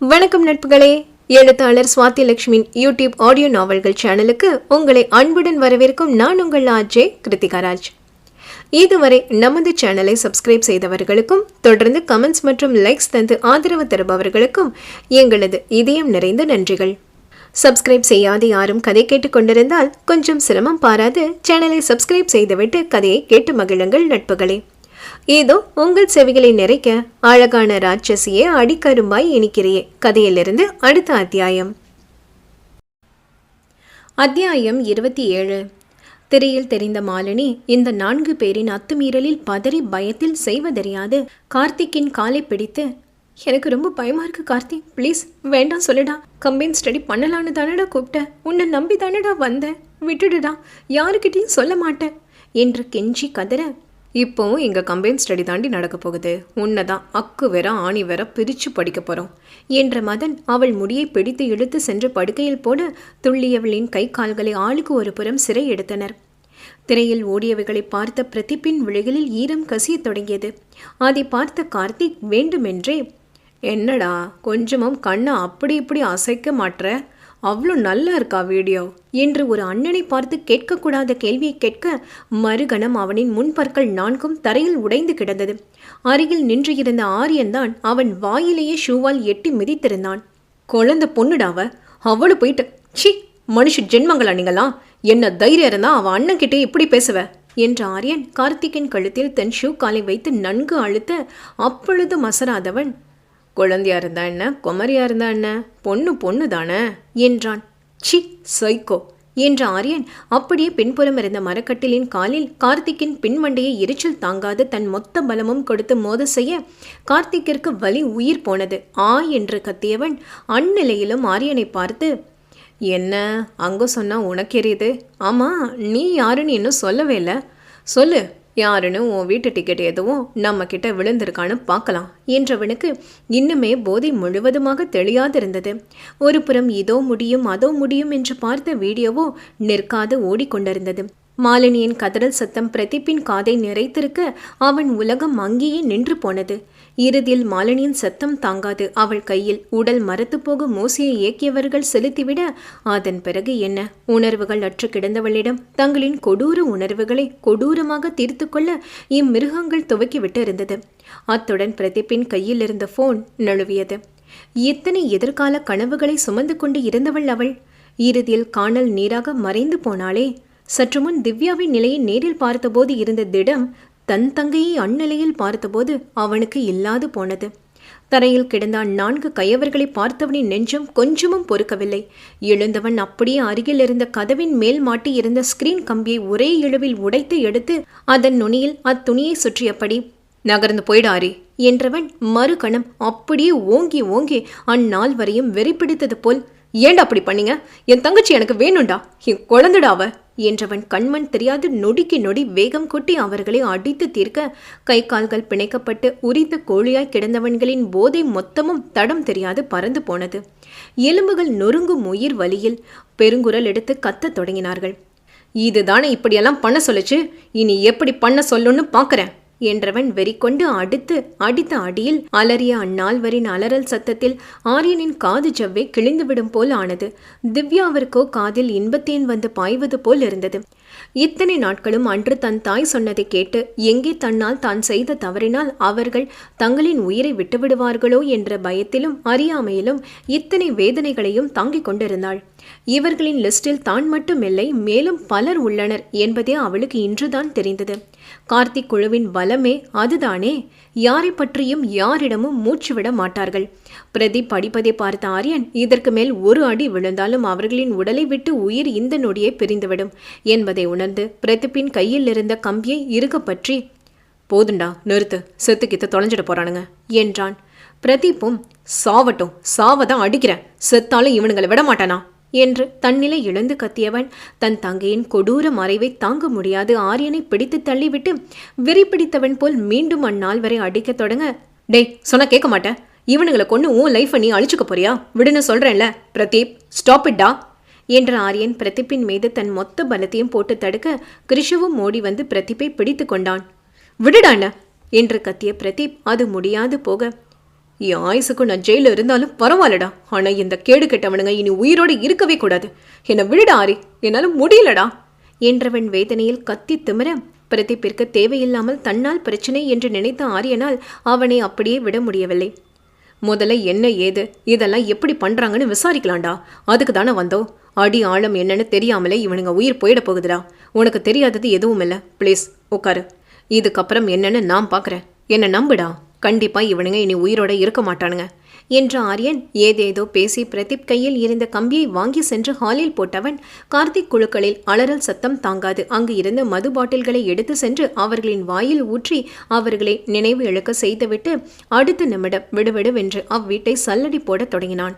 வணக்கம் நட்புகளே. எழுத்தாளர் Swathi லட்சுமியின் YouTube audio நாவல்கள் சேனலுக்கு உங்களை அன்புடன் வரவேற்கும் நான் உங்கள் ஆஜே கிருத்திகாராஜ். இதுவரை நமது சேனலை சப்ஸ்கிரைப் செய்தவர்களுக்கும் தொடர்ந்து கமெண்ட்ஸ் மற்றும் லைக்ஸ் தந்து ஆதரவு தருபவர்களுக்கும் எங்களது இதயம் நிறைந்த நன்றிகள். சப்ஸ்கிரைப் செய்யாத யாரும் கதை கேட்டுக்கொண்டிருந்தால் கொஞ்சம் சிரமம் பாராது. சேனலை சப்ஸ்கிரைப் செய்துவிட்டு கதையை கேட்டு மகிழுங்கள் நட்புகளே. ஏதோ உங்கள் செவிகளை நிறைக்க அழகான ராட்சசியே அடிக்கரும்பாய் இனிக்கிறியே கதையிலிருந்து அடுத்த அத்தியாயம். அத்தியாயம் இருபத்தி ஏழு. திரையில் தெரிந்த மாலினி இந்த நான்கு பேரின் அத்துமீறலில் பதறி பயத்தில் செய்வதறியாது. கார்த்திக்கின் காலை பிடித்து எனக்கு ரொம்ப பயமா இருக்கு கார்த்திக் ப்ளீஸ் வேண்டாம் சொல்லுடா. கம்பைன் ஸ்டடி பண்ணலான்னு தானடா கூப்பிட்டேன் உன்னை நம்பி தானடா வந்தேன். விட்டுடுடா. யாருக்கிட்டையும் சொல்ல மாட்டேன். என்று கெஞ்சி கதற இப்போவும் எங்கள் கம்பைன் ஸ்டடி தாண்டி நடக்க போகுது. உன்னை தான் அக்கு வேற ஆணி வேற பிரித்து படிக்க போகிறோம் என்ற மதன் அவள் முடியை பிடித்து இழுத்து சென்று படுக்கையில் போட துள்ளியவளின் கை கால்களை ஆளுக்கு ஒரு புறம் சிறை எடுத்தனர். திரையில் ஓடியவைகளை பார்த்த பிரதிப்பின் விழிகளில் ஈரம் கசியத் தொடங்கியது. அதை பார்த்த கார்த்திக் வேண்டுமென்றே. என்னடா கொஞ்சமும் கண்ணை அப்படி இப்படி அசைக்க மாட்ற? அவ்வளோ நல்லா இருக்கா வீடியோ? என்று ஒரு அண்ணனை பார்த்து கேட்கக்கூடாத கேள்வியை கேட்க மறுகணம் அவனின் முன்பற்கள் நான்கும் தரையில் உடைந்து கிடந்தது. அருகில் நின்று இருந்த ஆரியன்தான் அவன் வாயிலேயே ஷூவால் எட்டி மிதித்திருந்தான். குழந்த பொண்ணுடாவ அவளு போயிட்டு சி மனுஷ ஜென்மங்களா நீங்களா? என்ன தைரியம் இருந்தா அவன் அண்ணன் கிட்டே இப்படி பேசுவ? என்ற ஆரியன் கார்த்திக்கின் கழுத்தில் தன் ஷூ காலை வைத்து நன்கு அழுத்த அப்பொழுது மசராதவன் குழந்தையா இருந்தா என்ன? குமரியா இருந்தா என்ன? பொண்ணு பொண்ணு தானே என்றான். சி சைக்கோ என்ற ஆரியன் அப்படியே பின்புறம் இருந்த மரக்கட்டிலின் காலில் கார்த்திக்கின் பின்மண்டையை எரிச்சல் தாங்காது தன் மொத்த பலமும் கொடுத்து மோத செய்ய கார்த்திக்கிற்கு வலி உயிர் போனது. ஆ என்று கத்தியவன் அந்நிலையிலும் ஆரியனை பார்த்து என்ன? அங்கே சொன்னால் உனக்கு ஆமாம் நீ யாருன்னு இன்னும் சொல்லவே இல்லை. சொல்லு. யாருன்னு உன் வீட்டு டிக்கெட் எதுவும் நம்ம கிட்ட விழுந்திருக்கான்னு பார்க்கலாம் என்றவனுக்கு இன்னுமே போதை முழுவதுமாக தெளியாதிருந்தது. ஒரு புறம் இதோ முடியும் அதோ முடியும் என்று பார்த்த வீடியோவோ நிற்காது ஓடிக்கொண்டிருந்தது. மாலினியின் கதறல் சத்தம் பிரதீப்பின் காதை நிறைத்திருக்க அவன் உலகம் அங்கேயே நின்று போனது. இறுதியில் மாலினியின் சத்தம் தாங்காது. அவள் கையில் உடல் மரத்து போக மூசையை இயக்கியவர்கள் செலுத்திவிட அதன் பிறகு என்ன? உணர்வுகள் அற்று கிடந்தவளிடம் தங்களின் கொடூர உணர்வுகளை கொடூரமாக தீர்த்து கொள்ள இம்மிருகங்கள் துவக்கிவிட்டு இருந்தது அத்துடன் பிரதீப்பின் கையில் இருந்த போன் நழுவியது. எத்தனை எதிர்கால கனவுகளை சுமந்து கொண்டு இருந்தவள் அவள். இறுதியில் காணல் நீராக மறைந்து போனாளே. சற்றுமுன் திவ்யாவின் நிலையை நேரில் பார்த்தபோது இருந்த திடம் தன் தங்கையை அந்நிலையில் பார்த்தபோது அவனுக்கு இல்லாது போனது. தரையில் கிடந்த நான்கு கயவர்களை பார்த்தவனின் நெஞ்சம் கொஞ்சமும் பொறுக்கவில்லை. எழுந்தவன் அப்படியே அருகில் இருந்த கதவின் மேல் மாட்டி இருந்த ஸ்கிரீன் கம்பியை ஒரே இழுவில் உடைத்து எடுத்து அதன் நுனியில் அத்துணியை சுற்றியபடி நகர்ந்து போயிடாரே என்றவன் மறுகணம் அப்படியே ஓங்கி ஓங்கி அந்நாள் வரையும் வெறிப்பிடித்தது போல் ஏண்டா அப்படி பண்ணீங்க? என் தங்கச்சி எனக்கு வேணும்டா. என் குழந்தைடாவ என்றவன் கண்மண் தெரியாது நொடிக்கு நொடி வேகம் கொட்டி அவர்களை அடித்து தீர்க்க கை கால்கள் பிணைக்கப்பட்டு உரித்த கோழியாய் கிடந்தவன்களின் போதை மொத்தமும் தடம் தெரியாது பறந்து போனது. எலும்புகள் நொறுங்கும் உயிர் வலியில் பெருங்குரல் எடுத்து கத்தத் தொடங்கினார்கள். இதுதானே இப்படியெல்லாம் பண்ண சொல்லுச்சு? இனி எப்படி பண்ண சொல்லுன்னு பார்க்குறேன் என்றவன் வெறிக்கொண்டு அடுத்து அடித்த அடியில் அலறிய அந்நால்வரின் அலறல் சத்தத்தில் ஆரியனின் காது ஜவ்வே கிழிந்துவிடும் போல் ஆனது. திவ்யாவிற்கோ காதில் இன்பத்தேன் வந்து பாய்வது போல் இருந்தது. இத்தனை நாட்களும் அன்று தன் தாய் சொன்னதை கேட்டு எங்கே தன்னால் தான் செய்த தவறினால் அவர்கள் தங்களின் உயிரை விட்டுவிடுவார்களோ என்ற பயத்திலும் அறியாமையிலும் இத்தனை வேதனைகளையும் தாங்கிக் கொண்டிருந்தாள். இவர்களின் லிஸ்டில் தான் மட்டுமில்லை மேலும் பலர் உள்ளனர் என்பதே அவளுக்கு இன்றுதான் தெரிந்தது. கார்த்திக் குழுவின் பலமே அதுதானே? யாரை பற்றியும் யாரிடமும் மூச்சுவிட மாட்டார்கள். பிரதீப் படிப்பதை பார்த்த ஆரியன் இதற்கு மேல் ஒரு அடி விழுந்தாலும் அவர்களின் உடலை விட்டு உயிர் இந்த நொடியை பிரிந்துவிடும் என்பதை உணர்ந்து பிரதீப்பின் கையில் இருந்த கம்பியை இறுக பற்றி போதுண்டா நிறுத்து செத்துக்கித்து தொலைஞ்சிட போறானுங்க என்றான். பிரதீப்பும் சாவட்டும் சாவதான் அடிக்கிறேன். செத்தாலும் இவனுங்களை விட மாட்டானா? என்று தன்னிலை இழந்து கத்தியவன். தன் தங்கையின் கொடூர மறைவை தாங்க முடியாது. ஆரியனை பிடித்து தள்ளிவிட்டு வெறி பிடித்தவன் போல் மீண்டும் அந்நாள் வரை அடிக்கத் தொடங்க. டேய் சொன்னா கேட்க மாட்டேன் இவனுங்களை கொண்டு உன் லைஃப்பை நீ அழிச்சுக்க போறியா? விடுன்னு சொல்றேன்ல. பிரதீப் ஸ்டாப் இட்டா என்ற ஆரியன் பிரதீப்பின் மீது தன் மொத்த பலத்தையும் போட்டு தடுக்க கிருஷுவும் ஓடி வந்து பிரதீப்பை பிடித்து கொண்டான். விடுடான என்று கத்திய பிரதீப் அது முடியாது போக என் ஆயுசுக்கும் நான் ஜெயில இருந்தாலும் பரவாயில்லடா. ஆனா இந்த கேடு கெட்டவனுங்க இனி உயிரோடு இருக்கவே கூடாது. என்னை விடுடா ஆரி. என்னால முடியலடா. என்றவன் வேதனையில் கத்தி திமிர பிரதீப்பிற்கு தேவையில்லாமல் தன்னால் பிரச்சனை என்று நினைத்த ஆரியனால் அவனை அப்படியே விட முடியவில்லை. முதல்ல என்ன ஏது? இதெல்லாம் எப்படி பண்றாங்கன்னு விசாரிக்கலாம்டா. அதுக்கு தானே வந்தோம் அடி ஆழம் என்னன்னு தெரியாமலே இவனுங்க உயிர் போயிட போகுதுடா. உனக்கு தெரியாதது எதுவும் இல்லை ப்ளீஸ் உட்காரு இதுக்கப்புறம் என்னன்னு நான் பார்க்குறேன் என்னை நம்புடா. கண்டிப்பாக இவனுங்க இனி உயிரோட இருக்க மாட்டானுங்க என்ற ஆரியன் ஏதேதோ பேசி பிரதீப் கையில் இருந்த கம்பியை வாங்கி சென்று ஹாலில் போட்டவன் கார்த்திக் குழுக்களில் அலறல் சத்தம் தாங்காது. அங்கு இருந்த மது பாட்டில்களை எடுத்து சென்று அவர்களின் வாயில் ஊற்றி அவர்களை நினைவு இழக்க செய்துவிட்டு அடுத்த நிமிடம் விடுவிடுவென்று அவ்வீட்டை சல்லடி போடத் தொடங்கினான்.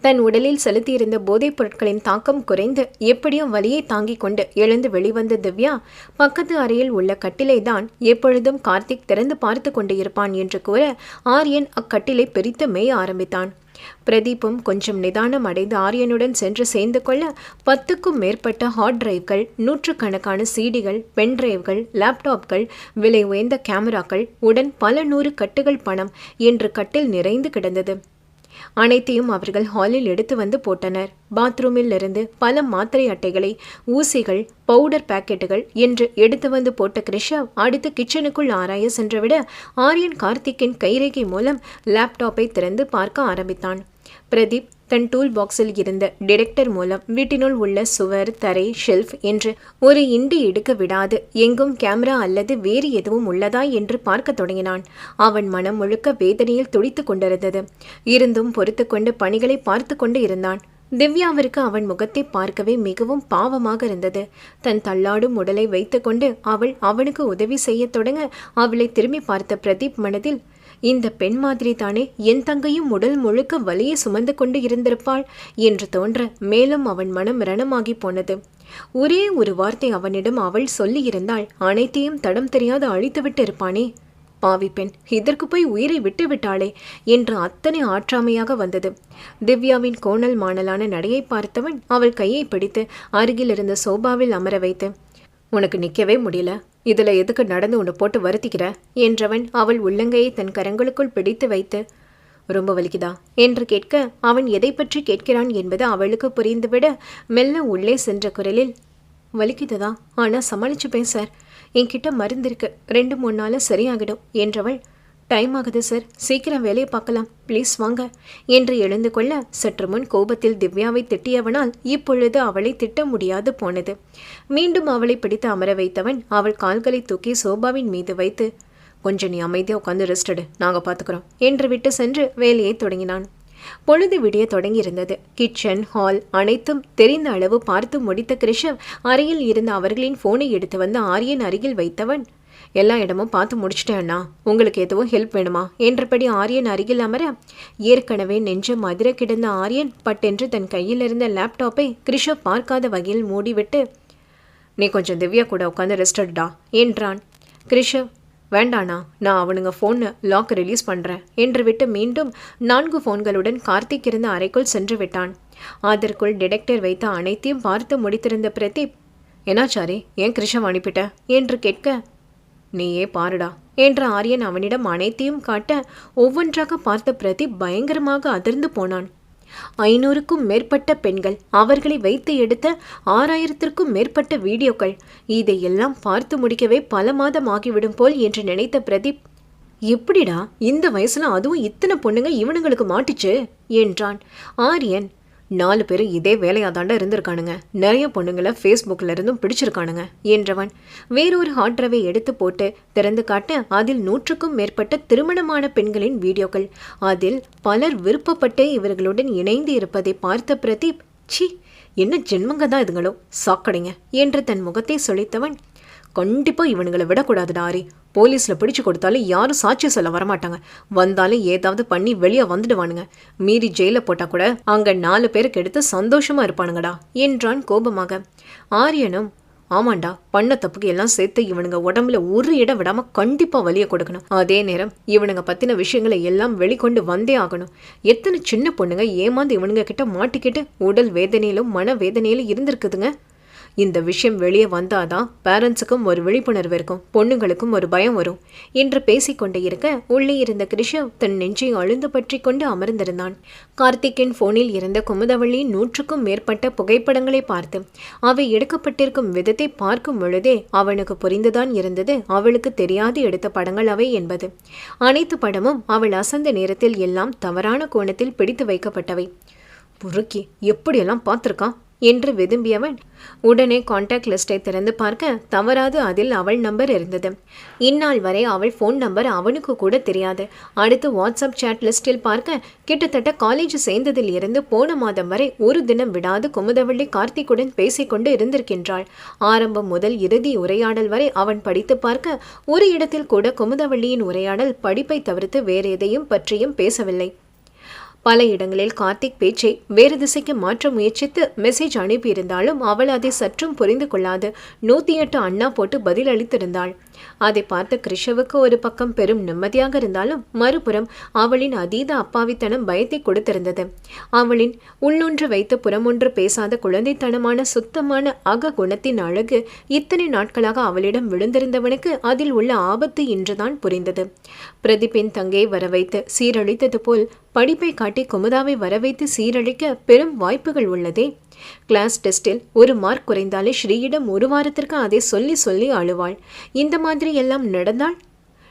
தன் உடலில் செலுத்தியிருந்த போதைப் பொருட்களின் தாக்கம் குறைந்து எப்படியும் வலியை தாங்கிக் கொண்டு எழுந்து வெளிவந்த திவ்யா பக்கத்து அறையில் உள்ள கட்டிலை தான் எப்பொழுதும் கார்த்திக் திறந்து பார்த்து கொண்டு இருப்பான் என்று கூற ஆரியன் அக்கட்டிலை பிரித்து மேய ஆரம்பித்தான். பிரதீப்பும் கொஞ்சம் நிதானம் அடைந்து ஆரியனுடன் சென்று சேர்ந்து கொள்ள பத்துக்கும் மேற்பட்ட ஹார்ட் டிரைவ்கள் நூற்றுக்கணக்கான சீடிகள் பென் டிரைவ்கள் லேப்டாப்கள் விலை உயர்ந்த கேமராக்கள் உடன் பல நூறு கட்டுகள் பணம் என்று கட்டில் நிறைந்து கிடந்தது. அனைத்தையும் அவர்கள் ஹாலில் எடுத்து வந்து போட்டனர். பாத்ரூமில் இருந்து பல மாத்திரை அட்டைகளை ஊசிகள் பவுடர் பாக்கெட்டுகள் என்று எடுத்து வந்து போட்ட கிருஷா அடுத்து கிச்சனுக்குள் ஆராய சென்றுவிட ஆரியன் கார்த்திக்கின் கைரேகை மூலம் லேப்டாப்பை திறந்து பார்க்க ஆரம்பித்தான். பிரதீப் தன் டூல் பாக்ஸில் இருந்த டிடெக்டர் மூலம் வீட்டினுள் உள்ள சுவர் தரை ஷெல்ஃப் என்று ஒரு இண்டு எடுக்க விடாது. எங்கும் கேமரா அல்லது வேறு எதுவும் உள்ளதா என்று பார்க்க தொடங்கினான். அவன் மனம் முழுக்க வேதனையில் துடித்துக் கொண்டிருந்தது. இருந்தும் பொறுத்து கொண்டு பணிகளை பார்த்து கொண்டு இருந்தான். திவ்யாவிற்கு அவன் முகத்தை பார்க்கவே மிகவும் பாவமாக இருந்தது. தன் தள்ளாடும் உடலை வைத்துக்கொண்டு அவள் அவனுக்கு உதவி செய்யத் தொடங்க அவளை திரும்பி பார்த்த பிரதீப் மனதில் இந்த பெண் மாதிரி தானே என் தங்கையும் உடல் முழுக்க வலியை சுமந்து கொண்டு இருந்திருப்பாள் என்று தோன்ற மேலும் அவன் மனம் ரணமாகி போனது. ஒரே ஒரு வார்த்தை அவனிடம் அவள் சொல்லியிருந்தாள் அனைத்தையும் தடம் தெரியாது அழித்துவிட்டு இருப்பானே. பாவி பெண் இதற்கு போய் உயிரை விட்டு விட்டாளே என்று அத்தனை ஆற்றாமையாக வந்தது. திவ்யாவின் கோணல் மாணலான நடையை பார்த்தவன் அவள் கையை பிடித்து அருகில் இருந்த சோபாவில் அமர வைத்து உனக்கு நிற்கவே முடியல. இதுல எதுக்கு நடந்து உன்னை போட்டு வருத்திக்கிற? என்றவன் அவள் உள்ளங்கையை தன் கரங்களுக்குள் பிடித்து வைத்து ரொம்ப வலிக்குதா? என்று கேட்க அவன் எதை பற்றி கேட்கிறான் என்பது அவளுக்கு புரிந்துவிட மெல்ல உள்ளே சென்ற குரலில் வலிக்குதுதா? ஆனால் சமாளிச்சுப்பேன் சார். என்கிட்ட மருந்து இருக்கு. ரெண்டு மூணு நாளும் சரியாகிடும். என்றவள் டைம் ஆகுது சார் சீக்கிரம் வேலையை பார்க்கலாம். ப்ளீஸ் வாங்க. என்று எழுந்து கொள்ள சற்று முன் கோபத்தில் திவ்யாவை திட்டியவனால் இப்பொழுது அவளை திட்ட முடியாது போனது. மீண்டும் அவளை பிடித்து அமர வைத்தவன் அவள் கால்களை தூக்கி சோபாவின் மீது வைத்து கொஞ்சம் நீ அமைதியாக உட்காந்து ரெஸ்ட் எடு. நாங்கள் பார்த்துக்குறோம் என்று விட்டு சென்று வேலையை தொடங்கினான். பொழுது விடிய தொடங்கியிருந்தது. கிச்சன் ஹால் அனைத்தும் தெரிந்த அளவு பார்த்து முடித்த கிருஷவ் அறையில் இருந்த அவர்களின் போனை எடுத்து வந்து ஆரியன் அருகில் வைத்தவன் எல்லா இடமும் பார்த்து முடிச்சிட்டேன்னா அண்ணா. உங்களுக்கு எதுவும் ஹெல்ப் வேணுமா? என்றபடி ஆரியன் அருகில் அமர ஏற்கனவே நெஞ்ச மதுர கிடந்த ஆரியன் பட்டென்று தன் கையில் இருந்த லேப்டாப்பை கிருஷவ் பார்க்காத வகையில் மூடிவிட்டு நீ கொஞ்சம் திவ்யா கூட உட்காந்து ரெஸ்ட் எடுடா என்றான். கிருஷவ் வேண்டாண்ணா. நான் அவனுங்க ஃபோனை லாக் ரிலீஸ் பண்ணுறேன் என்று விட்டு மீண்டும் நான்கு ஃபோன்களுடன் கார்த்திக் இருந்த அறைக்குள் சென்று விட்டான். அதற்குள் டிடெக்டர் வைத்த அனைத்தையும் பார்த்து முடித்திருந்த பிரதீப் என்னாச்சாரி? ஏன் கிருஷம் அனுப்பிட்ட? என்று கேட்க நீயே பாருடா என்ற ஆரியன் அவனிடம் அனைத்தையும் காட்ட ஒவ்வொன்றாக பார்த்த பிரதீப் பயங்கரமாக அதிர்ந்து போனான். ஐநூறுக்கும் மேற்பட்ட பெண்கள் அவர்களை வைத்து எடுத்த ஆறாயிரத்திற்கும் மேற்பட்ட வீடியோக்கள். இதையெல்லாம் பார்த்து முடிக்கவே பல மாதம் ஆகிவிடும் போல் என்று நினைத்த பிரதீப் எப்படிடா இந்த வயசுல அதுவும் இத்தனை பொண்ணுங்க இவனுங்களுக்கு மாட்டுச்சு? என்றான். ஆரியன் நாலு பேர் இதே வேலையாக தாண்டா இருந்திருக்கானுங்க. நிறைய பொண்ணுங்களை ஃபேஸ்புக்கில் இருந்தும் பிடிச்சிருக்கானுங்க என்றவன். வேறொரு ஹார்ட் டிரைவை எடுத்து போட்டு திறந்து காட்ட அதில் நூற்றுக்கும் மேற்பட்ட திருமணமான பெண்களின் வீடியோக்கள். அதில் பலர் விருப்பப்பட்டு இவர்களுடன் இணைந்து இருப்பதை பார்த்த பிரதீப் சி என்ன ஜென்மங்க தான் இதுங்களோ? சாக்கடைங்க என்று தன் முகத்தை சொலித்தவன் கண்டிப்பாக இவனுங்களை விடக்கூடாதுடா ஆரி போலீஸில் பிடிச்சு கொடுத்தாலும் யாரும் சாட்சி சொல்ல வரமாட்டாங்க. வந்தாலும் ஏதாவது பண்ணி வெளியே வந்துடுவானுங்க. மீறி ஜெயிலில் போட்டால் கூட அங்கே நாலு பேருக்கு எடுத்து சந்தோஷமாக இருப்பானுங்கடா என்றான் கோபமாக. ஆரியனும் ஆமாண்டா பண்ண தப்புக்கு எல்லாம் சேர்த்து இவனுங்க உடம்புல ஒரு இடம் விடாம கண்டிப்பா வலிய கொடுக்கணும். அதே நேரம் இவனுங்க பத்தின விஷயங்களை எல்லாம் வெளிக்கொண்டு வந்தே ஆகணும். எத்தனை சின்ன பொண்ணுங்க ஏமாந்து இவனுங்க கிட்ட மாட்டிக்கிட்டு உடல் வேதனையிலும் மன வேதனையிலும் இருந்திருக்குதுங்க. இந்த விஷயம் வெளியே வந்தாதான் பேரண்ட்ஸுக்கும் ஒரு விழிப்புணர்வு இருக்கும் பொண்ணுங்களுக்கும் ஒரு பயம் வரும். என்று பேசிக்கொண்டே இருக்க உள்ளே இருந்த கிருஷவ் தன் நெஞ்சை அழுந்து பற்றி கொண்டு அமர்ந்திருந்தான். கார்த்திக்கின் போனில் இருந்த குமுதவள்ளியின் நூற்றுக்கும் மேற்பட்ட புகைப்படங்களை பார்த்து அவை எடுக்கப்பட்டிருக்கும் விதத்தை பார்க்கும் பொழுதே அவனுக்கு புரிந்துதான் இருந்தது அவளுக்கு தெரியாது எடுத்த படங்கள் அவை என்பது. அனைத்து படமும் அவள் அசந்த நேரத்தில் எல்லாம் தவறான கோணத்தில் பிடித்து வைக்கப்பட்டவை. புருக்கி எப்படியெல்லாம் பார்த்துருக்கான்? என்று விரும்பியவன் உடனே காண்டாக்ட் லிஸ்டை திறந்து பார்க்க தவறாது அதில் அவள் நம்பர் இருந்தது. இந்நாள் வரை அவள் ஃபோன் நம்பர் அவனுக்கு கூட தெரியாது. அடுத்து வாட்ஸ்அப் சேட் லிஸ்டில் பார்க்க கிட்டத்தட்ட காலேஜ் சேர்ந்ததில் இருந்து போன மாதம் வரை ஒரு தினம் விடாது குமுதவள்ளி கார்த்திக்குடன் பேசிக்கொண்டு இருந்திருக்கின்றாள். ஆரம்பம் முதல் இறுதி உரையாடல் வரை அவன் படித்து பார்க்க ஒரு இடத்தில் கூட குமுதவள்ளியின் உரையாடல் படிப்பை தவிர்த்து வேறு எதையும் பற்றியும் பேசவில்லை. பல இடங்களில் கார்த்திக் பேச்சை வேறு திசைக்கு மாற்ற முயற்சித்து மெசேஜ் அனுப்பியிருந்தாலும் அவள் அதை சற்றும் புரிந்து கொள்ளாது. நூத்தி எட்டு அண்ணா போட்டு பதில் அளித்திருந்தாள் அதை பார்த்த கிருஷவுக்கு ஒரு பக்கம் பெரும் நிம்மதியாக இருந்தாலும் மறுபுறம் அவளின் அதீத அப்பாவித்தனம் பயத்தை கொடுத்திருந்தது. அவளின் உள்ளொன்று வைத்து புறமொன்று பேசாத குழந்தைத்தனமான சுத்தமான அக குணத்தின் அழகு இத்தனை நாட்களாக அவளிடம் விழுந்திருந்தவனுக்கு அதில் உள்ள ஆபத்து இன்றுதான் புரிந்தது. பிரதீப்பின் தங்கையை வர வைத்து சீரழித்தது போல் படிப்பை காட்டி குமுதாவை வரவைத்து சீரழிக்க பெரும் வாய்ப்புகள் உள்ளதே. கிளாஸ் டெஸ்டில் ஒரு மார்க் குறைந்தாலே ஸ்ரீயிடம் ஒரு வாரத்திற்கு அதை சொல்லி சொல்லி அழுவாள். இந்த மாதிரி எல்லாம் நடந்தால்?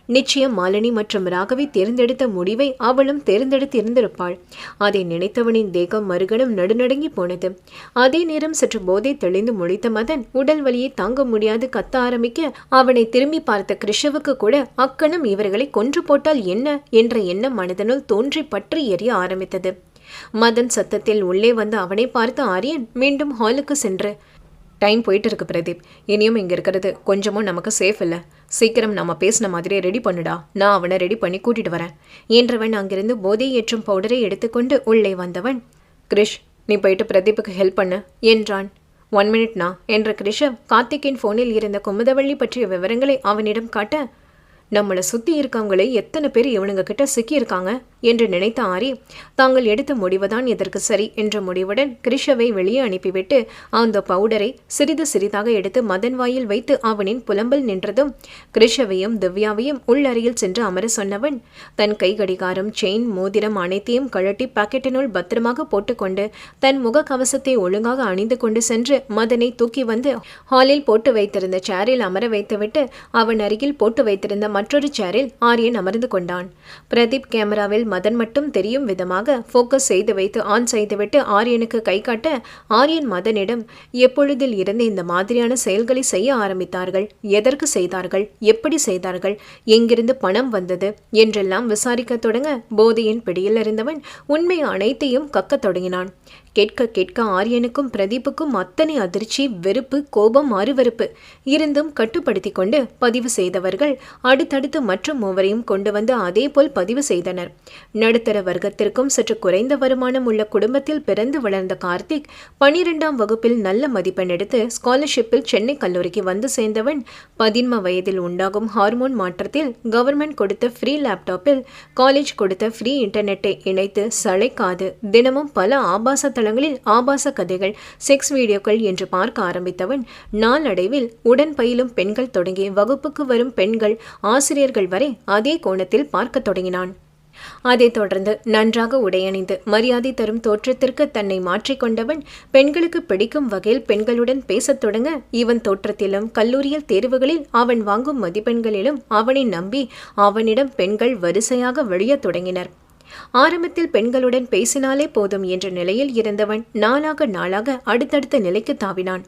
நிச்சயம் மாலினி மற்றும் ராகவி தேர்ந்தெடுத்த முடிவை அவளும் தேர்ந்தெடுத்து இருந்திருப்பாள் அதை நினைத்தவனின் தேகம் மறுகணம் நடுநடுங்கி போனது. அதே நேரம் சற்று போதை தெளிந்து முழித்த மதன் உடல் வலியை தாங்க முடியாது கத்த ஆரம்பிக்க அவனை திரும்பி பார்த்த கிருஷவுக்கு கூட அக்கணம் இவர்களை கொன்று போட்டால் என்ன? என்ற எண்ணம் மனதனுள் தோன்றி பற்றி எரிய ஆரம்பித்தது. மதன் சத்தத்தில் உள்ளே வந்து அவனை பார்த்து ஆரியன் மீண்டும் ஹாலுக்கு சென்று டைம் போயிட்டு இருக்கு பிரதீப். இனியும் இங்கே இருக்கிறது கொஞ்சமும் நமக்கு சேஃப் இல்லை. சீக்கிரம் நம்ம பேசின மாதிரியே ரெடி பண்ணுடா. நான் அவனை ரெடி பண்ணி கூட்டிட்டு வரேன். என்றவன் அங்கிருந்து போதை ஏற்றும் பவுடரை எடுத்துக்கொண்டு உள்ளே வந்தவன் கிரிஷ் நீ போயிட்டு பிரதீப்புக்கு ஹெல்ப் பண்ணு என்றான். ஒன் மினிட்னா என்ற கிரிஷவ் கார்த்திக்கின் ஃபோனில் இருந்த குமுதவள்ளி பற்றிய விவரங்களை அவனிடம் காட்ட நம்மளை சுற்றி இருக்கவங்களே எத்தனை பேர் இவனுங்க கிட்ட சிக்கியிருக்காங்க என்று நினைத்த ஆரி தாங்கள் எடுத்த முடிவுதான் இதற்கு சரி என்ற முடிவுடன் கிரிஷவை வெளியே அனுப்பிவிட்டு அந்த பவுடரை சிறிது சிறிதாக எடுத்து மதன் வாயில் வைத்து அவனின் புலம்பல் நின்றதும் கிரிஷவையும் திவ்யாவையும் உள்ளறையில் சென்று அமர சொன்னவன் தன் கை கடிகாரம் செயின் மோதிரம் அனைத்தையும் கழட்டி பாக்கெட்டினுள் பத்திரமாக போட்டுக்கொண்டு தன் முக கவசத்தை ஒழுங்காக அணிந்து கொண்டு சென்று மதனை தூக்கி வந்து ஹாலில் போட்டு வைத்திருந்த சேரில் அமர வைத்துவிட்டு அவன் அருகில் போட்டு வைத்திருந்த மற்றொரு சேரில் ஆரியன் அமர்ந்து கொண்டான். பிரதீப் கேமராவில் மதன் மட்டும் தெரியும் விதமாக ஃபோக்கஸ் செய்து வைத்து ஆன் செய்துவிட்டு ஆரியனுக்கு கை காட்ட ஆரியன் மதனிடம் எப்பொழுதில் இருந்து இந்த மாதிரியான செயல்களை செய்ய ஆரம்பித்தார்கள்? எதற்கு செய்தார்கள்? எப்படி செய்தார்கள்? எங்கிருந்து பணம் வந்தது? என்றெல்லாம் விசாரிக்கத் தொடங்க போதையின் பிடியில் இருந்தவன் உண்மை அனைத்தையும் கக்கத் தொடங்கினான். கேட்க கேட்க ஆரியனுக்கும் பிரதீப்புக்கும் அத்தனை அதிர்ச்சி வெறுப்பு கோபம் அருவறுப்பு இருந்தும் கட்டுப்படுத்தி கொண்டு பதிவு செய்தவர்கள் அடுத்தடுத்து மற்ற மூவரையும் கொண்டு வந்து அதேபோல் பதிவு செய்தனர். நடுத்தர வர்க்கத்திற்கும் சற்று குறைந்த வருமானம் உள்ள குடும்பத்தில் பிறந்து வளர்ந்த கார்த்திக் பனிரெண்டாம் வகுப்பில் நல்ல மதிப்பெண் எடுத்து ஸ்காலர்ஷிப்பில் சென்னை கல்லூரிக்கு வந்து சேர்ந்தவன். பதின்ம வயதில் உண்டாகும் ஹார்மோன் மாற்றத்தில் கவர்மெண்ட் கொடுத்த ஃப்ரீ லேப்டாப்பில் காலேஜ் கொடுத்த ஃப்ரீ இன்டர்நெட்டை இணைத்து சளைக்காது. தினமும் பல ஆபாச இணையதளங்களில் ஆபாச கதைகள் செக்ஸ் வீடியோக்கள் என்று பார்க்க ஆரம்பித்தவன் நாளடைவில் உடன் பயிலும் பெண்கள் தொடங்கி வகுப்புக்கு வரும் பெண்கள் ஆசிரியர்கள் வரை அதே கோணத்தில் பார்க்க தொடங்கினான். அதைத் தொடர்ந்து நன்றாக உடையணிந்து மரியாதை தரும் தோற்றத்திற்கு தன்னை மாற்றிக்கொண்டவன் பெண்களுக்கு பிடிக்கும் வகையில் பெண்களுடன் பேசத் தொடங்க இவன் தோற்றத்திலும் கல்லூரியில் தேர்வுகளில் அவன் வாங்கும் மதிப்பெண்களிலும் அவனை நம்பி அவனிடம் பெண்கள் வரிசையாக வழியத் தொடங்கினர். ஆரம்பத்தில் பெண்களுடன் பேசினாலே போதும் என்ற நிலையில் இருந்தவன் நாளாக நாளாக அடுத்தடுத்த நிலைக்கு தாவினான்.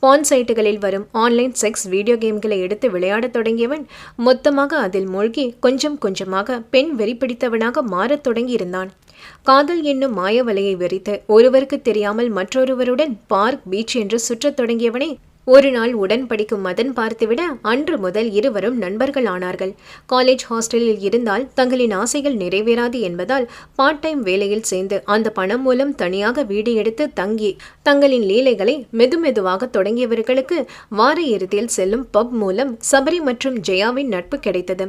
பான் சைட்டுகளில் வரும் ஆன்லைன் செக்ஸ் வீடியோ கேம்களை எடுத்து விளையாடத் தொடங்கியவன் மொத்தமாக அதில் மூழ்கி கொஞ்சம் கொஞ்சமாக பெண் வெறி பிடித்தவனாக மாறத் தொடங்கியிருந்தான். காதல் என்னும் மாய வலையை வெறித்து ஒருவருக்கு தெரியாமல் மற்றொருவருடன் பார்க் பீச் என்று சுற்றத் தொடங்கியவனே ஒரு நாள் உடன் படிக்கும் மதன் பார்த்துவிட அன்று முதல் இருவரும் நண்பர்கள் ஆனார்கள். காலேஜ் ஹாஸ்டலில் இருந்தால் தங்களின் ஆசைகள் நிறைவேறாது என்பதால் பார்ட் டைம் வேலையில் சேர்ந்து அந்த பணம் மூலம் தனியாக வீடு எடுத்து தங்கி தங்களின் லீலைகளை மெதுமெதுவாக தொடங்கியவர்களுக்கு வார இறுதியில் செல்லும் பப் மூலம் சபரி மற்றும் ஜெயாவின் நட்பு கிடைத்தது.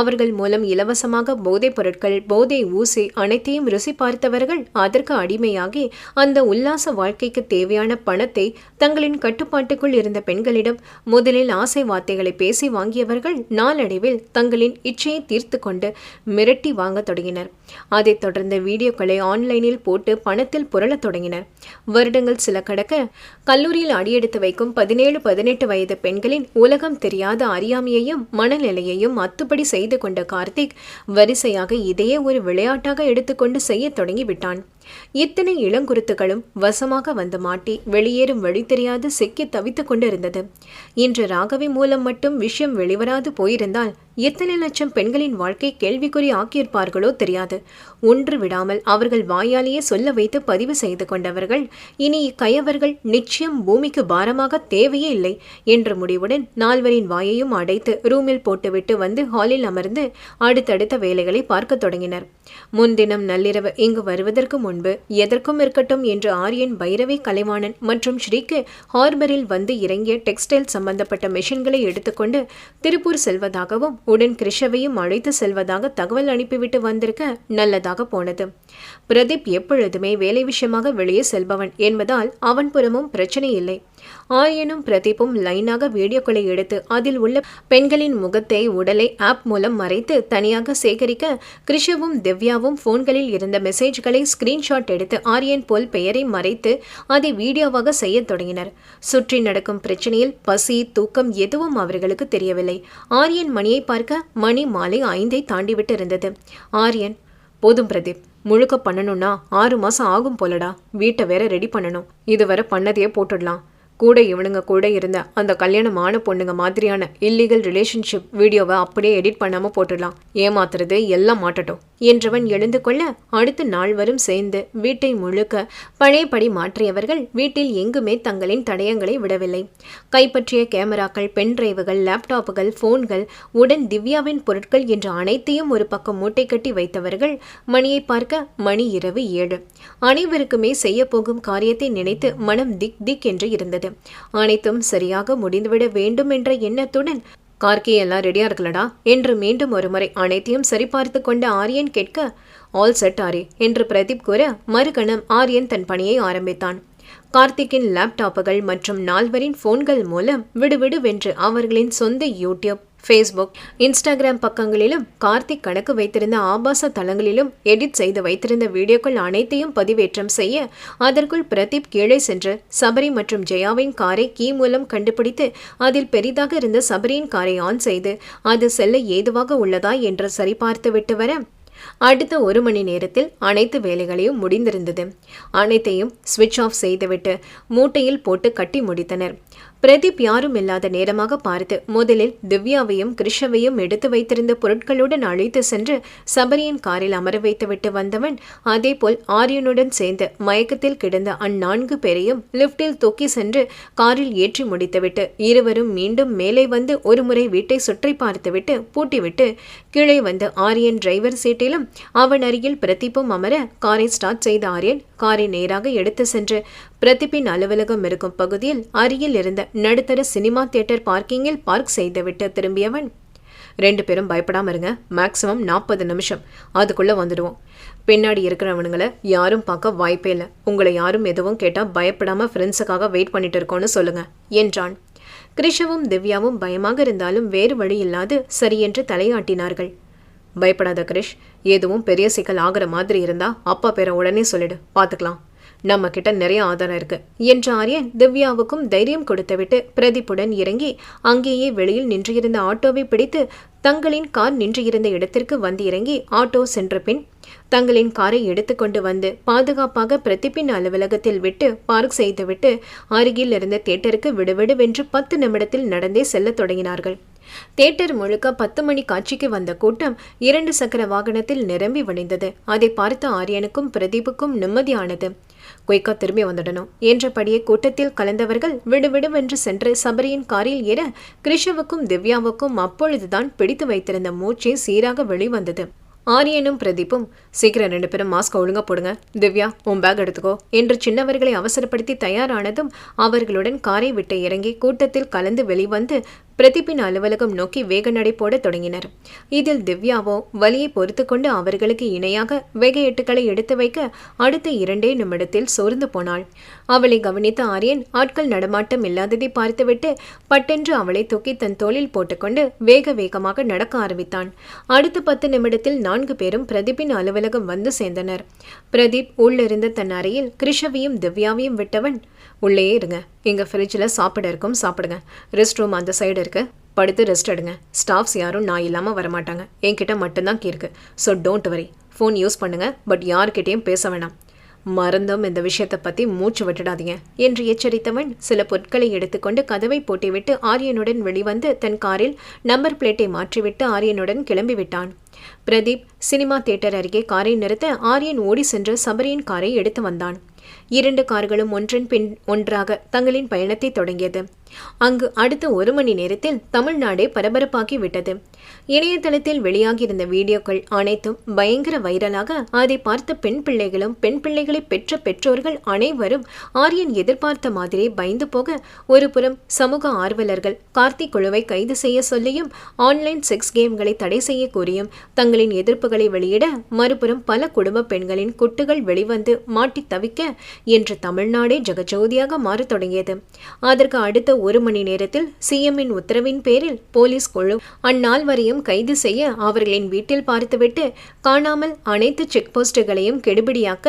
அவர்கள் மூலம் இலவசமாக போதைப் பொருட்கள் போதை ஊசி அனைத்தையும் ருசி பார்த்தவர்கள் அதற்கு அடிமையாகி அந்த உல்லாச வாழ்க்கைக்கு தேவையான பணத்தை தங்களின் கட்டுப்பாட்டுக்குள் இருந்த பெண்களிடம் முதலில் ஆசை வார்த்தைகளை பேசி வாங்கியவர்கள் நாளடைவில் தங்களின் இச்சையை தீர்த்து கொண்டு மிரட்டி வாங்க தொடங்கினர். அதைத் தொடர்ந்து வீடியோக்களை ஆன்லைனில் போட்டு பணத்தில் புரளத் தொடங்கினர். வருடங்கள் சில கடக்க கல்லூரியில் அடியெடுத்து வைக்கும் பதினேழு பதினெட்டு வயது பெண்களின் உலகம் தெரியாத அறியாமையையும் மனநிலையையும் அத்துப்படி செய்து கொண்ட கார்த்திக் வரிசையாக இதையே ஒரு விளையாட்டாக எடுத்துக்கொண்டு செய்ய தொடங்கிவிட்டான் இத்தனை இளங்குருத்துகளும் வசமாக வந்து மாட்டி வெளியேறும் வழி தெரியாது சிக்கி தவித்துக் கொண்டிருந்தது. இன்று ராகவி மூலம் மட்டும் விஷயம் வெளிவராது போயிருந்தால் எத்தனை லட்சம் பெண்களின் வாழ்க்கை கேள்விக்குறி ஆக்கியிருப்பார்களோ தெரியாது. ஒன்று விடாமல் அவர்கள் வாயாலேயே சொல்ல வைத்து பதிவு செய்து கொண்டவர்கள் இனி இக்கயவர்கள் நிச்சயம் பூமிக்கு பாரமாக தேவையே இல்லை என்ற முடிவுடன் நால்வரின் வாயையும் அடைத்து ரூமில் போட்டுவிட்டு வந்து ஹாலில் அமர்ந்து அடுத்தடுத்த வேலைகளை பார்க்க தொடங்கினர். முன்தினம் நள்ளிரவு இங்கு வருவதற்கு முன்பு எதற்கும் இருக்கட்டும் என்று ஆரியன் பைரவி கலைவாணன் மற்றும் ஸ்ரீக்கு ஹார்பரில் வந்து இறங்கிய டெக்ஸ்டைல் சம்பந்தப்பட்ட மெஷின்களை எடுத்துக்கொண்டு திருப்பூர் செல்வதாகவும் உடன் கிருஷவையும் அழைத்து செல்வதாக தகவல் அனுப்பிவிட்டு வந்திருக்க நல்லதாக போனது. பிரதீப் எப்பொழுதுமே வேலை விஷயமாக வெளியே செல்பவன் என்பதால் அவன் புறமும் பிரச்சனை இல்லை. ஆயினும் பிரதீப்பும் லைனாக வீடியோக்களை எடுத்து அதில் உள்ள பெண்களின் முகத்தை உடலை ஆப் மூலம் மறைத்து தனியாக சேகரிக்க கிருஷவும் திவ்யாவும் போன்களில் இருந்த மெசேஜ்களை ஸ்கிரீன்ஷாட் எடுத்து ஆரியன் போல் பெயரை மறைத்து அதை வீடியோவாக செய்ய தொடங்கினர். சுற்றி நடக்கும் பிரச்சனையில் பசி தூக்கம் எதுவும் அவர்களுக்கு தெரியவில்லை. ஆரியன் மணியை பார்க்க மணி மாலை ஐந்தை தாண்டிவிட்டு இருந்தது ஆரியன் போதும் பிரதீப் முழுக்க பண்ணணும்னா ஆறு மாசம் ஆகும் போலடா. வீட்டை வேற ரெடி பண்ணணும். இதுவரை பண்ணதையே போட்டுடலாம். கூட இவனுங்க கூட இருந்த அந்த கல்யாணமான பொண்ணுங்க மாதிரியான இல்லீகல் ரிலேஷன்ஷிப் வீடியோவை அப்படியே எடிட் பண்ணாம போட்டுடலாம். ஏமாத்துறது எல்லாம் மாட்டட்டும். என்றவன் எழுந்து கொள்ள அடுத்த நாள் வரும் சேர்ந்து வீட்டை முழுக்க பழையபடி மாற்றியவர்கள் வீட்டில் எங்குமே தங்களின் தடயங்களை விடவில்லை. கைப்பற்றிய கேமராக்கள் பென் டிரைவுகள் லேப்டாப்புகள் போன்கள் உடன் திவ்யாவின் பொருட்கள் என்ற அனைத்தையும் ஒரு பக்கம் மூட்டை கட்டி வைத்தவர்கள் மணியை பார்க்க மணி இரவு ஏழு. அனைவருக்குமே செய்யப்போகும் காரியத்தை நினைத்து மனம் திக் திக் என்று இருந்தது. அனைத்தும் சரியாக முடிந்துவிட வேண்டும் என்ற எண்ணத்துடன் கார்கி எல்லாம் ரெடியா இருக்கலடா என்று மீண்டும் ஒருமுறை அனைத்தையும் சரிபார்த்து கொண்ட ஆரியன் கேட்க ஆல் செட் ஆரி என்று பிரதீப் கூற மறுகணம் ஆரியன் தன் பணியை ஆரம்பித்தான். கார்த்திக்கின் லேப்டாப்புகள் மற்றும் நால்வரின் போன்கள் மூலம் விடுவிடுவென்று அவர்களின் சொந்த யூடியூப் ஃபேஸ்புக் இன்ஸ்டாகிராம் பக்கங்களிலும் கார்த்திக் கணக்கு வைத்திருந்த ஆபாச தளங்களிலும் எடிட் செய்து வைத்திருந்த வீடியோக்கள் அனைத்தையும் பதிவேற்றம் செய்ய அதற்குள் பிரதீப் கீழே சென்று சபரி மற்றும் ஜெயாவின் காரை கீ மூலம் கண்டுபிடித்து அதில் பெரிதாக இருந்த சபரியின் காரை ஆன் செய்து அது செல்ல ஏதுவாக உள்ளதா என்று சரிபார்த்துவிட்டு வர அடுத்த ஒரு மணி நேரத்தில் அனைத்து வேலைகளையும் முடிந்திருந்தது. அனைத்தையும் சுவிட்ச் ஆஃப் செய்துவிட்டு மூட்டையில் போட்டு கட்டி முடித்தனர். பிரதீப் யாரும் இல்லாத நேரமாக பார்த்து முதலில் திவ்யாவையும் கிருஷவையும் எடுத்து வைத்திருந்த பொருட்களுடன் அழைத்து சென்று சபரியின் காரில் அமர வைத்துவிட்டு வந்தவன் அதேபோல் ஆரியனுடன் சேர்ந்து மயக்கத்தில் கிடந்த அந்நான்கு பேரையும் லிப்டில் தூக்கி சென்று காரில் ஏற்றி முடித்துவிட்டு இருவரும் மீண்டும் மேலே வந்து ஒருமுறை வீட்டை சுற்றி பார்த்துவிட்டு பூட்டிவிட்டு கீழே வந்து ஆரியன் டிரைவர் சீட்டிலும் அவன் அருகில் பிரதீப்பும் அமர காரை ஸ்டார்ட் செய்த ஆரியன் காரை நேராக எடுத்து சென்று பிரதிபின் அலுவலகம் இருக்கும் பகுதியில் அருகில் இருந்த நடுத்தர சினிமா தியேட்டர் பார்க்கிங்கில் பார்க் செய்துவிட்டு திரும்பியவன். ரெண்டு பேரும் பயப்படாம இருங்க. மேக்ஸிமம் நாற்பது நிமிஷம். அதுக்குள்ள வந்துடுவோம். பின்னாடி இருக்கிறவனுங்களை யாரும் பார்க்க வாய்ப்பே இல்லை. உங்களை யாரும் எதுவும் கேட்டால் பயப்படாம ஃப்ரெண்ட்ஸுக்காக வெயிட் பண்ணிட்டு இருக்கோன்னு சொல்லுங்க என்றான். கிருஷவும் திவ்யாவும் பயமாக இருந்தாலும் வேறு வழி இல்லாது சரியென்று தலையாட்டினார்கள். பயப்படாத கிரிஷ் எதுவும் பெரிய சிக்கல் ஆகிற மாதிரி இருந்தா அப்பா பேரை உடனே சொல்லிடு. பார்த்துக்கலாம். நம்ம கிட்ட நிறைய ஆதாரம் இருக்கு என்ற ஆரியன் திவ்யாவுக்கும் தைரியம் கொடுத்துவிட்டு பிரதீப்புடன் இறங்கி அங்கேயே வெளியில் நின்றிருந்த ஆட்டோவை பிடித்து தங்களின் கார் நின்றிருந்த இடத்திற்கு வந்து இறங்கி ஆட்டோ சென்ற பின் தங்களின் காரை எடுத்துக்கொண்டு வந்து பாதுகாப்பாக பிரதிப்பின் அலுவலகத்தில் விட்டு பார்க் செய்துவிட்டு அருகில் இருந்த தியேட்டருக்கு விடுவிடுவென்று பத்து நிமிடத்தில் நடந்தே செல்லத் தொடங்கினார்கள். தேட்டர் முழுக்க பத்து மணி காட்சிக்கு வந்த கூட்டம் இரண்டு சக்கர வாகனத்தில் நிரம்பி வழிந்தது. அதை பார்த்த ஆரியனுக்கும் பிரதீபுக்கும் நிம்மதியானது. குயிக்கா திரும்பி வந்துடணும் என்றபடியே கூட்டத்தில் கலந்தவர்கள் விடுவிடுவென்று சென்று சபரியின் காரில் ஏற கிருஷவுக்கும் திவ்யாவுக்கும் அப்பொழுதுதான் பிடித்து வைத்திருந்த மூச்சே சீராக வெளிவந்தது. ஆரியனும் பிரதீப்பும் சீக்கிரம் ரெண்டு பேரும் மாஸ்க் ஒழுங்கா போடுங்க. திவ்யா உன் பேக் எடுத்துக்கோ என்று சின்னவர்களை அவசரப்படுத்தி தயாரானதும் அவர்களுடன் காரை விட்டு இறங்கி கூட்டத்தில் கலந்து வெளிவந்து பிரதீப்பின் அலுவலகம் நோக்கி வேக நடை போட தொடங்கினர். இதில் திவ்யாவோ வலியை பொறுத்து கொண்டு அவர்களுக்கு இணையாக வேக எட்டுக்களை எடுத்து வைக்க அடுத்த இரண்டே நிமிடத்தில் சோர்ந்து போனாள். அவளை கவனித்த ஆரியன் ஆட்கள் நடமாட்டம் இல்லாததை பார்த்துவிட்டு பட்டென்று அவளை தூக்கி தன் தோளில் போட்டுக்கொண்டு வேக வேகமாக நடக்க ஆரம்பித்தான். அடுத்த பத்து நிமிடத்தில் நான்கு பேரும் பிரதீப்பின் அலுவலகம் வந்து சேர்ந்தனர். பிரதீப் உள்ளிருந்த தன் அறையில் கிருஷவியும் திவ்யாவையும் விட்டவன் உள்ளே இருங்க. எங்கள் ஃப்ரிட்ஜில் சாப்பிட இருக்கும் சாப்பிடுங்க. ரெஸ்ட் ரூம் அந்த சைடு இருக்கு. படுத்து ரெஸ்ட் எடுங்க. ஸ்டாஃப்ஸ் யாரும் நான் இல்லாமல் வரமாட்டாங்க. என்கிட்ட மட்டும்தான் கீ இருக்கு. So don't worry phone use பண்ணுங்க பட் யார்கிட்டேயும் பேச வேணாம். மறந்தும் இந்த விஷயத்தை பற்றி மூச்சு விட்டுடாதீங்க. என்று எச்சரித்தவன் சில பொருட்களை எடுத்துக்கொண்டு கதவை போட்டிவிட்டு ஆரியனுடன் வெளிவந்து தன் காரில் நம்பர் பிளேட்டை மாற்றிவிட்டு ஆரியனுடன் கிளம்பிவிட்டான் பிரதீப் சினிமா தியேட்டர் அருகே காரை நிறுத்த ஆரியன் ஓடி சென்று சபரியின் காரை எடுத்து வந்தான். இரண்டு கார்களும் ஒன்றன் பின் ஒன்றாக தங்களின் பயணத்தை தொடங்கியது. அங்கு அடுத்த ஒரு மணி நேரத்தில் தமிழ்நாடே பரபரப்பாகி விட்டது. இணையதளத்தில் வெளியாகியிருந்த வீடியோக்கள் அனைத்தும் பயங்கர வைரலாக அதை பார்த்த பெண் பிள்ளைகளும் பெண் பிள்ளைகளை பெற்ற பெற்றோர்கள் அனைவரும் ஆரியன் எதிர்பார்த்த மாதிரி பயந்து போக ஒரு புறம் சமூக ஆர்வலர்கள் கார்த்திக் குழுவை கைது செய்ய சொல்லியும் ஆன்லைன் செக்ஸ் கேம்களை தடை செய்ய கூறியும் தங்களின் எதிர்ப்புகளை வெளியிட மறுபுறம் பல குடும்ப பெண்களின் குட்டுகள் வெளிவந்து மாட்டி தவிக்க என்று தமிழ்நாடே ஜெகஜோதியாக மாறத் தொடங்கியது. அதற்கு அடுத்த ஒரு மணி நேரத்தில் சிஎம்மின் உத்தரவின் பேரில் போலீஸ் குழு அந்நாள் வரையும் கைது செய்ய அவர்களின் வீட்டில் பார்த்துவிட்டு காணாமல் அனைத்து செக் போஸ்டுகளையும் கெடுபிடியாக்க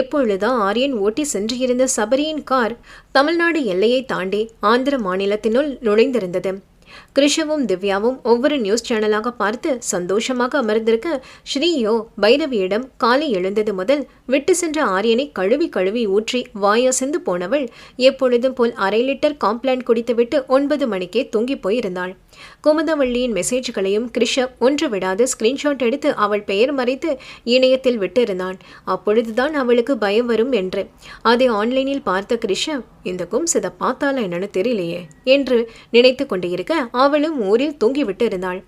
எப்பொழுதோ ஆரியன் ஓட்டி சென்றிருந்த சபரியின் கார் தமிழ்நாடு எல்லையை தாண்டி ஆந்திர மாநிலத்தினுள் நுழைந்திருந்தது. கிருஷவும் திவ்யாவும் ஒவ்வொரு நியூஸ் சேனலாக பார்த்து சந்தோஷமாக அமர்ந்திருக்க ஸ்ரீயோ பைரவியிடம் காலை எழுந்தது முதல் விட்டு சென்ற ஆரியனை கழுவி கழுவி ஊற்றி வாயசைந்து போனவள் எப்பொழுதும் போல் அரை லிட்டர் காம்ப்ளான் குடித்துவிட்டு ஒன்பது மணிக்கே தூங்கி போயிருந்தாள். குமுதவள்ளியின் மெசேஜ்களையும் கிருஷப் ஒன்று விடாது ஸ்கிரீன்ஷாட் எடுத்து அவள் பெயர் மறைத்து இணையத்தில் விட்டிருந்தான். அப்பொழுதுதான் அவளுக்கு பயம் வரும் என்று. அதை ஆன்லைனில் பார்த்த கிருஷப் இந்த கும்ஸ் இதை பார்த்தாலும் என்னன்னு தெரியலையே என்று நினைத்து கொண்டிருக்க அவளும் ஊரில் தூங்கிவிட்டு இருந்தாள்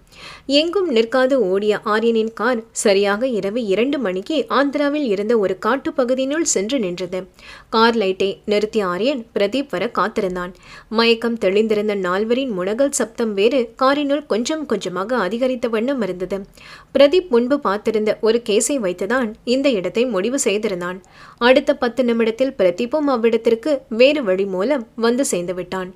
எங்கும் நிற்காது ஓடிய ஆரியனின் கார் சரியாக இரவு இரண்டு மணிக்கு ஆந்திராவில் இருந்த ஒரு காட்டு பகுதியினுள் சென்று நின்றது. கார் லைட்டை நிறுத்திய ஆரியன் பிரதீப் வர காத்திருந்தான். மயக்கம் தெளிந்திருந்த நால்வரின் முனகல் சப்தம் வேறு காரினுள் கொஞ்சம் கொஞ்சமாக அதிகரித்த வண்ணம் இருந்தது. பிரதீப் முன்பு பார்த்திருந்த ஒரு கேஸை வைத்துதான் இந்த இடத்தை முடிவு செய்திருந்தான். அடுத்த பத்து நிமிடத்தில் பிரதீப்பும் அவ்விடத்திற்கு வேறு வழி மூலம் வந்து சேர்ந்துவிட்டான்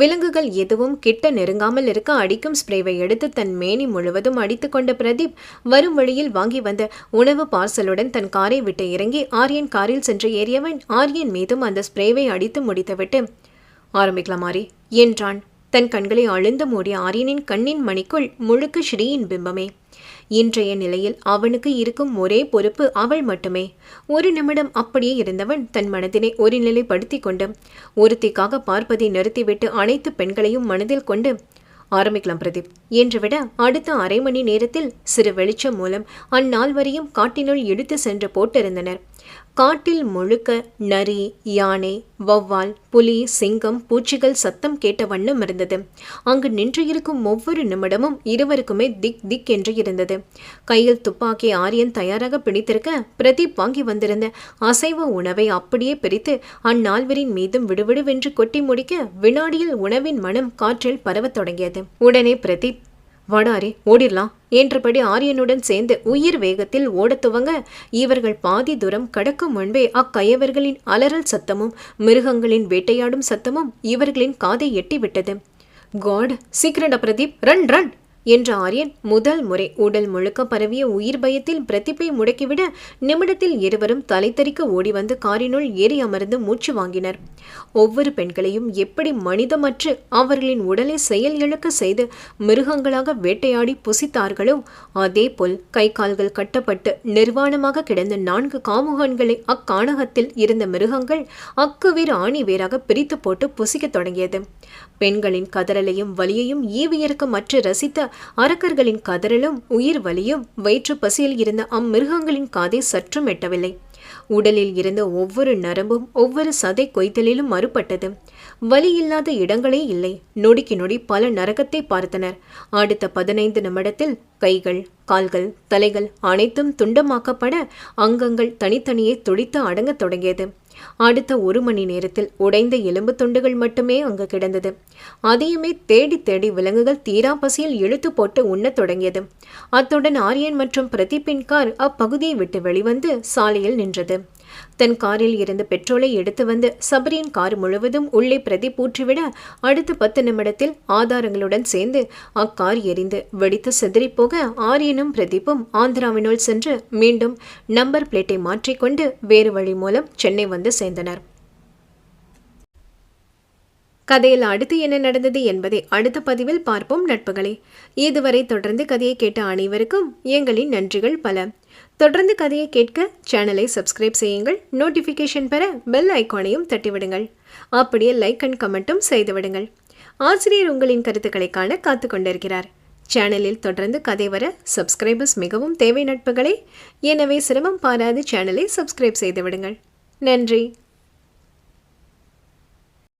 விலங்குகள் எதுவும் கிட்ட நெருங்காமல் இருக்க அடிக்கும் ஸ்ப்ரேவை எடுத்து தன் மேனி முழுவதும் அடித்துக்கொண்ட பிரதீப் வரும் வழியில் வாங்கி வந்த உணவு பார்சலுடன் தன் காரை விட்டு இறங்கி ஆரியன் காரில் சென்று ஏறியவன் ஆரியன் மீதும் அந்த ஸ்ப்ரேவை அடித்து முடித்துவிட்டு ஆரம்பிக்கலாம் மாறி என்றான். தன் கண்களை அழுந்த மூடிய ஆரியனின் கண்ணின் மணிக்குள் முழுக்க ஸ்ரீயின் பிம்பமே. இன்றைய நிலையில் அவனுக்கு இருக்கும் ஒரே பொறுப்பு அவள் மட்டுமே. ஒரு நிமிடம் அப்படியே இருந்தவன் தன் மனதினை ஒரு நிலைப்படுத்தி கொண்டு ஒருத்திக்காக பார்ப்பதை நிறுத்திவிட்டு அனைத்து பெண்களையும் மனதில் கொண்டு ஆரம்பிக்கலாம் பிரதீப். என்று விட அடுத்த அரை மணி நேரத்தில் சிறு வெளிச்சம் மூலம் அந்நால்வரையும் காட்டினுள் இழுத்து சென்று போட்டிருந்தனர். காட்டில் முழுக்க நரி யானை வௌவால் புலி சிங்கம் பூச்சிகள் சத்தம் கேட்ட வண்ணம் இருந்தது. அங்கு நின்று இருக்கும் ஒவ்வொரு நிமிடமும் இருவருக்குமே திக் திக் என்று இருந்தது. கையில் துப்பாக்கி ஆரியன் தயாராக பிடித்திருக்க பிரதீப் வாங்கி வந்திருந்த அசைவ உணவை அப்படியே பிரித்து அந்நால்வரின் மீதும் விடுவிடுவென்று கொட்டி முடிக்க வினாடியில் உணவின் மனம் காற்றில் பரவத் தொடங்கியது. உடனே பிரதீப் வாடாரே ஓடிடலாம். என்றபடி ஆரியனுடன் சேர்ந்து உயிர் வேகத்தில் ஓடத் துவங்க இவர்கள் பாதி தூரம் கடக்கும் முன்பே அக்கயவர்களின் அலறல் சத்தமும் மிருகங்களின் வேட்டையாடும் சத்தமும் இவர்களின் காதை எட்டிவிட்டது. காட் சீக்கிரண்டா பிரதீப் ரன் ரன் என்ற ஆரியன் முதல் முறை உடல் முழுக்க பரவிய உயிர் பயத்தில் பிரதிப்பை முடக்கிவிட நிமிடத்தில் இருவரும் தலைத்தறிக்க ஓடி வந்து காரினுள் ஏறி அமர்ந்து மூச்சு வாங்கினர். ஒவ்வொரு பெண்களையும் எப்படி மனிதமற்று அவர்களின் உடலை செயல் இழக்க செய்து மிருகங்களாக வேட்டையாடி புசித்தார்களோ அதேபோல் கை கால்கள் கட்டப்பட்டு நிர்வாணமாக கிடந்த நான்கு காமுகன்களை அக்காணகத்தில் இருந்த மிருகங்கள் அக்குவேர் ஆணி வேறாக பிரித்து போட்டு புசிக்கத் தொடங்கியது. பெண்களின் கதறலையும் வலியையும் ஈவியர்க்கமற்று ரசித்த அரக்கர்களின் கதறலும் உயிர் வலியும் வயிற்று பசியில் இருந்த அம்மிருகங்களின் காதை சற்றும் எட்டவில்லை. உடலில் இருந்த ஒவ்வொரு நரம்பும் ஒவ்வொரு சதை கொய்தலிலும் மறுபட்டது. வலி இல்லாத இடங்களே இல்லை. நொடிக்கு நொடி பல நரகத்தை பார்த்தனர். அடுத்த பதினைந்து நிமிடத்தில் கைகள் கால்கள் தலைகள் அனைத்தும் துண்டமாக்கப்பட அங்கங்கள் தனித்தனியே துடித்து அடங்கத் தொடங்கியது. அடுத்த ஒரு மணி நேரத்தில் உடைந்த எலும்பு துண்டுகள் மட்டுமே அங்கு கிடந்தது. அதையுமே தேடி தேடி விலங்குகள் தீரா பசியில் இழுத்து போட்டு உண்ணத் தொடங்கியது. அத்துடன் ஆரியன் மற்றும் பிரதீப்பின் கார் அப்பகுதியை விட்டு வெளிவந்து சாலையில் நின்றது. தன் காரில் இருந்த பெட்ரோலை எடுத்து வந்து சபரியின் கார் முழுவதும் உள்ளே பிரதீப் ஊற்றிவிட அடுத்த பத்து நிமிடத்தில் ஆதாரங்களுடன் சேர்ந்து அக்கார் எரிந்து வெடித்து சிதறிப்போக ஆரியனும் பிரதீப்பும் ஆந்திராவினுள் சென்று மீண்டும் நம்பர் பிளேட்டை மாற்றிக்கொண்டு வேறு வழி மூலம் சென்னை வந்து சேர்ந்தனர். கதையில் அடுத்து என்ன நடந்தது என்பதை அடுத்த பதிவில் பார்ப்போம் நட்புகளே. இதுவரை தொடர்ந்து கதையை கேட்ட அனைவருக்கும் எங்களின் நன்றிகள் பல. தொடர்ந்து கதையை கேட்க சேனலை சப்ஸ்கிரைப் செய்யுங்கள். நோட்டிஃபிகேஷன் பெற பெல் ஐக்கானையும் தட்டிவிடுங்கள். அப்படியே லைக் அண்ட் கமெண்ட்டும் செய்துவிடுங்கள். ஆசிரியர் உங்களின் கருத்துக்களை காண காத்து கொண்டிருக்கிறார். சேனலில் தொடர்ந்து கதை வர சப்ஸ்கிரைபர்ஸ் மிகவும் தேவை நட்புகளே. எனவே சிரமம் பாராது சேனலை சப்ஸ்கிரைப் செய்து விடுங்கள் நன்றி.